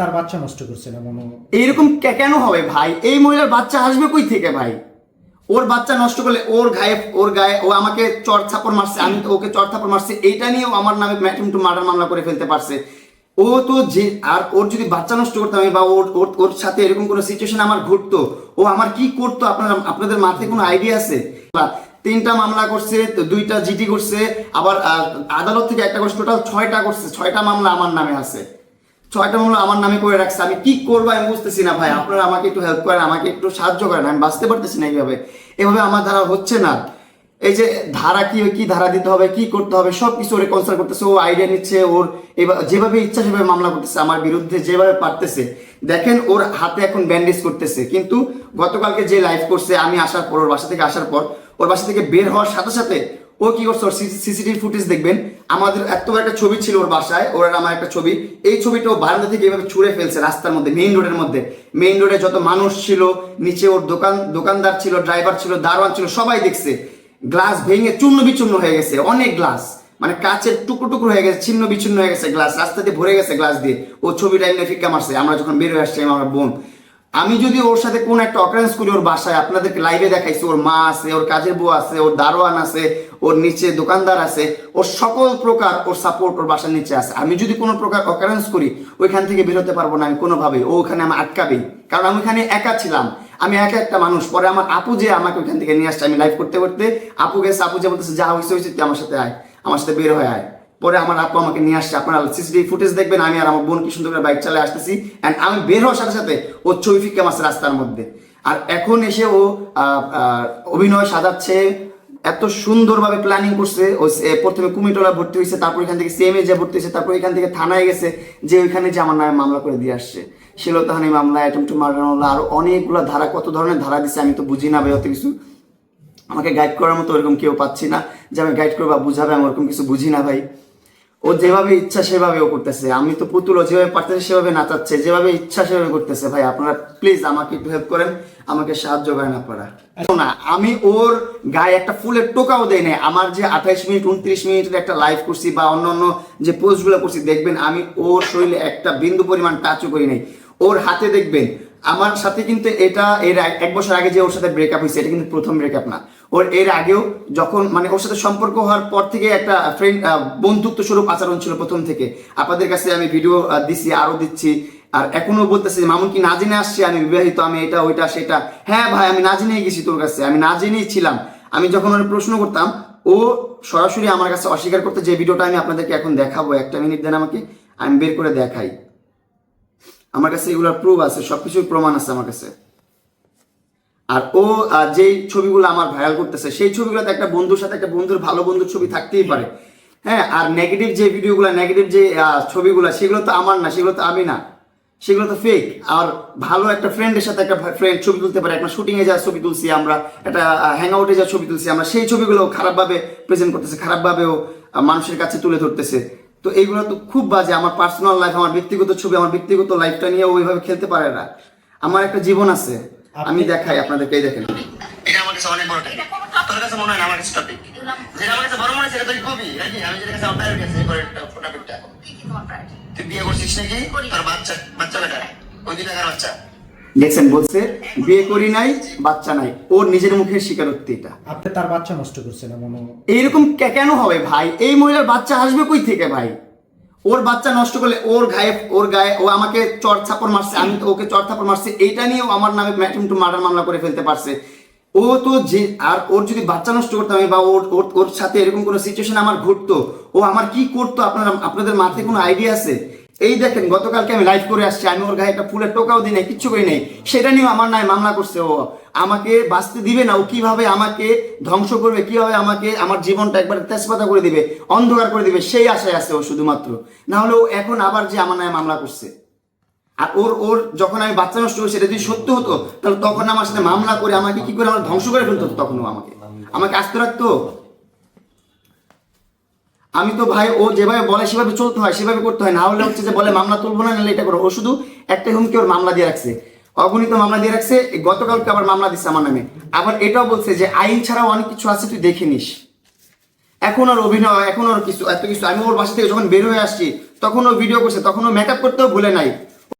তার বাচ্চা নষ্ট করছেন এমন এইরকম কেন হবে ভাই? এই মহিলার বাচ্চা আসবে কই থেকে ভাই? ওর বাচ্চা নষ্ট করলে ওর গায়ে ওর গায়ে, ও আমাকে চর থাপড় মারছে, আমি তো ওকে চর থাপড় মারছি, এইটা নিয়েও আমার নামে ম্যাটিম টু মার্ডার মামলা করে ফেলতে পারছে। ও তো যে আর ওর যদি বাচ্চা নষ্ট করতাম বা ওর ওর ওর সাথে এরকম কোনো সিচুয়েশন আমার ঘটতো, ও আমার কি করতো আপনারা আপনাদের মাথায় কোনো আইডিয়া আছে? তিনটা মামলা করছে দুইটা জিডি করছে, আবার আদালত থেকে একটা করছে টোটাল ছয়টা করছে, ছয়টা মামলা আমার নামে আছে। ছয়টা মামলা আমার নামে করে রাখছে। আমি কি করব আমি বুঝতেছি না ভাই। আপনারা আমাকে একটু হেল্প করেন, আমাকে একটু সাহায্য করেন। আমি বাঁচতে পারতেছি না এইভাবে। এভাবে আমার ধারা হচ্ছে না। এই যে ধারা কি কি ধারা দিতে হবে, কি করতে হবে সব কিছু ওরে কনসাল্ট করতেছে। ও আইডিয়া নিচ্ছে, ওর এবার যেভাবে ইচ্ছা সেভাবে মামলা করতেছে, আমার বিরুদ্ধে যেভাবে পারতেছে। দেখেন ওর হাতে এখন ব্যান্ডেজ করতেছে। কিন্তু গতকালকে যে লাইভ করছে, আমি আসার পর, ওর বাসা থেকে আসার পর, ওর বাসা থেকে বের হওয়ার সাথে সাথে ও কি করছে? ওর সিসিটিভি ফুটেজ দেখবেন। আমাদের এত একটা ছবি ছিল ওর বাসায়, ওর আমার একটা ছবি। এই ছবিটা ও বারান্দা থেকে এভাবে ছুঁড়ে ফেলছে রাস্তার মধ্যে মেইন রোডের মধ্যে। মেইন রোডে যত মানুষ ছিল, নিচে ওর দোকান, দোকানদার ছিল ড্রাইভার ছিল, দারোয়ান ছিল, সবাই দেখছে। গ্লাস ভেঙে চূর্ণ বিচূর্ণ হয়ে গেছে, অনেক গ্লাস মানে কাচের টুকরো টুকরো হয়ে গেছে, ছিন্ন বিচ্ছিন্ন হয়ে গেছে গ্লাস রাস্তা দিয়ে ভরে গেছে গ্লাস দিয়ে। ও ছবিটা এমনি ফিক্কা মারছে, আমরা যখন বের হয়ে আসছি, আমার বোন। আমি যদি ওর সাথে কোন একটা অকারেন্স করি ওর বাসায়, আপনাদেরকে লাইভে দেখাইছি, ওর মা আছে, ওর কাজের বউ আছে, ওর দারোয়ান আছে ওর নিচে দোকানদার আছে, ওর সকল প্রকার ওর সাপোর্ট ওর বাসার নিচে আছে। আমি যদি কোনো প্রকার অকারেন্স করি, ওইখান থেকে বেরোতে পারব না আমি কোনোভাবে ও ওখানে আমার আটকাবেই। কারণ আমি ওখানে একা ছিলাম। আমি একা একটা মানুষ। পরে আমার আপু যে আমাকে ওইখান থেকে নিয়ে আসছে, আমি লাইভ করতে করতে আপু গেছে, আপু যে বলতেছে, যা হয়েছে হয়েছে তুই আমার সাথে আয়। আমার সাথে বের হয়ে আয়। পরে আমার আপু আমাকে নিয়ে আসছে। আপনারা সিসিটিভি ফুটেজ দেখবেন, আমি আর আমার বোন কি সুন্দর করে বাইক চালিয়ে আসতেছি। অ্যান্ড আমি বের হওয়ার সাথে সাথে ও ছবি ফিকে মাসে রাস্তার মধ্যে। আর এখন এসে ও অভিনয় সাজাচ্ছে। এত সুন্দরভাবে প্ল্যানিং করছে প্রথমে কুমিটোলা ভর্তি হয়েছে, তারপর এখান থেকে সিএমএ যে ভর্তি হয়েছে, তারপর এখান থেকে থানায় গেছে, যে ওইখানে যে আমার নামে মামলা করে দিয়ে আসছে। শিলতাহানি মামলা অ্যাটেম্প টু মার্ডার মামলা, আরও অনেকগুলো ধারা, কত ধরনের ধারা দিছে আমি তো বুঝি না ভাই, অত কিছু আমাকে গাইড করার মতো ওরকম কেউ পাচ্ছি না। যে আমি গাইড করব বা বুঝাবে আমি ওরকম কিছু বুঝি না ভাই। ও যেভাবে ইচ্ছা সেভাবে ও করতেছে। আমি তো পুতুল, ও যেভাবে পারতেছে সেভাবে নাচাচ্ছে, যেভাবে ইচ্ছা সেভাবে করতেছে। ভাই, আপনারা প্লিজ আমাকে একটু হেল্প করেন, আমাকে সাহায্য করেন আপনারা। না, আমি ওর গায়ে একটা ফুলের টোকাও দেই নাই। আমার যে আঠাইশ মিনিট, উনত্রিশ মিনিটের একটা লাইভ করছি বা অন্য অন্য যে পোস্টগুলো করছি, দেখবেন আমি ওর শরীরে একটা বিন্দু পরিমাণ টাচও করি নাই। ওর হাতে দেখবেন আমার সাথে কিন্তু এটা, এর এক বছর আগে যে ওর সাথে ব্রেকআপ হয়েছে, এটা কিন্তু প্রথম ব্রেকআপ না। ওর এর আগেও যখন মানে ওর সাথে সম্পর্ক হওয়ার পর থেকে একটা ফ্রেন্ড বন্ধুত্ব স্বরূপ আচরণ ছিল প্রথম থেকে। আপনাদের কাছে আমি ভিডিও দিচ্ছি আরও দিচ্ছি। আর এখনও বলতেছে, মামুন কি না জেনে আসছি? আমি বিবাহিত, আমি এটা, ওইটা, সেটা। হ্যাঁ ভাই, আমি না জেনেই গেছি তোর কাছে, আমি না জেনেই ছিলাম। আমি যখন ওর প্রশ্ন করতাম, ও সরাসরি আমার কাছে অস্বীকার করতে যে ভিডিওটা আমি আপনাদেরকে এখন দেখাবো, একটা মিনিট দেন আমাকে, আমি বের করে দেখাই। আমার কাছে এগুলোর প্রুফ আছে, সবকিছুর প্রমাণ আছে আমার কাছে। আর ও যেই ছবিগুলো আমার ভাইরাল করতেছে, সেই ছবিগুলোতে একটা বন্ধুর সাথে একটা বন্ধুর ভালো বন্ধুর ছবি থাকতেই পারে। হ্যাঁ আর নেগেটিভ যে ভিডিওগুলো নেগেটিভ যে ছবিগুলো, সেগুলো তো আমার না, সেগুলো তো আমি না। সেগুলো তো ফেক আর ভালো একটা ফ্রেন্ডের সাথে একটা ফ্রেন্ড ছবি তুলতে পারে, একটা শুটিংয়ে যা ছবি তুলছি আমরা, একটা হ্যাং আউটে যা ছবি তুলছি আমরা, সেই ছবিগুলো খারাপভাবে প্রেজেন্ট করতেছে, খারাপভাবেও মানুষের কাছে তুলে ধরতেছে। তো এইগুলো তো খুব বাজে। আমার পার্সোনাল লাইফ আমার ব্যক্তিগত ছবি আমার ব্যক্তিগত লাইফটা নিয়ে ওইভাবে খেলতে পারে না। আমার একটা জীবন আছে। আমি দেখাই আপনাদেরকে এই দেখেন। এটা আমার কাছে অনেক বড় টপিক তোর কাছে মনে হয় আমার কাছে টপিক যেটা আমার কাছে বড় মনে হয় সেটা তুই কবি নাকি? আমি যেটা কাছে প্রায়োরিটি টপিকটা তুই বিয়ে করছিস নাকি? বাচ্চা বাচ্চা বেটা? ওই দুই টাকার বাচ্চা? দেখছেন বলছে বিয়ে করি নাই বাচ্চা নাই। ওর নিজের মুখের স্বীকারোক্তি এটা। আপনি তার বাচ্চা নষ্ট করছেন এইরকম কেন হবে ভাই? এই মহিলার বাচ্চা আসবে কই থেকে ভাই? ওর বাচ্চা নষ্ট করলে ওর গায়ে ওর গায়ে ও আমাকে চর থাপড় মারছে আমি তো ওকে চর থাপড় মারছি এইটা নিয়েও আমার নামে ম্যাটিম টু মার্ডার মামলা করে ফেলতে পারছে। ও তো যে আর ওর যদি বাচ্চা নষ্ট করতাম আমি বা ওর ওর ওর সাথে এরকম কোনো সিচুয়েশন আমার ঘটতো ও আমার কি করতো আপনারা আপনাদের মাথায় কোনো আইডিয়া আছে? এই দেখেন, গতকালকে আমি লাইভ করে আসছি, আমি ওর গায়ে একটা ফুলের টোকাও দিই নাই, কিচ্ছু করি নাই। সেটা নিয়েও আমার নাই মামলা করছে ও। আমাকে বাঁচতে দিবে না, ও কীভাবে আমাকে ধ্বংস করবে, কীভাবে আমাকে আমার জীবনটা একবার তেজপাতা করে দিবে, অন্ধকার করে দিবে, সেই আশায় আছে ও শুধুমাত্র। না হলে ও এখন আবার যে আমার নামে মামলা করছে। আর ওর ওর যখন আমি বাচ্চা নষ্ট করি সেটা যদি সত্য হতো, তাহলে তখন আমার সাথে মামলা করে আমাকে কি করে আমার ধ্বংস করে ফেলতো তখন ও আমাকে? আমাকে আসতে রাখতো? আমি তো ভাই, ও যেভাবে বলে সেভাবে চলতে হয়, সেভাবে করতে হয়। না হলে হচ্ছে যে বলে, মামলা তুলবো না, নাহলে এটা করো। ও শুধু একটা হুমকি ওর মামলা দিয়ে রাখছে। অগণিত মামলা দিয়ে রাখছে, গতকালকে আবার মামলা দিচ্ছে আমার নামে। আবার এটাও বলছে যে, আইন ছাড়াও অনেক কিছু আছে, তুই দেখে নিস। এখন ওর অভিনয়, এখন ওর কিছু, এত কিছু। আমি ওর বাসা থেকে যখন বের হয়ে আসছি, তখন ও ভিডিও করছে, তখন ও মেকআপ করতেও ভুলে নাই।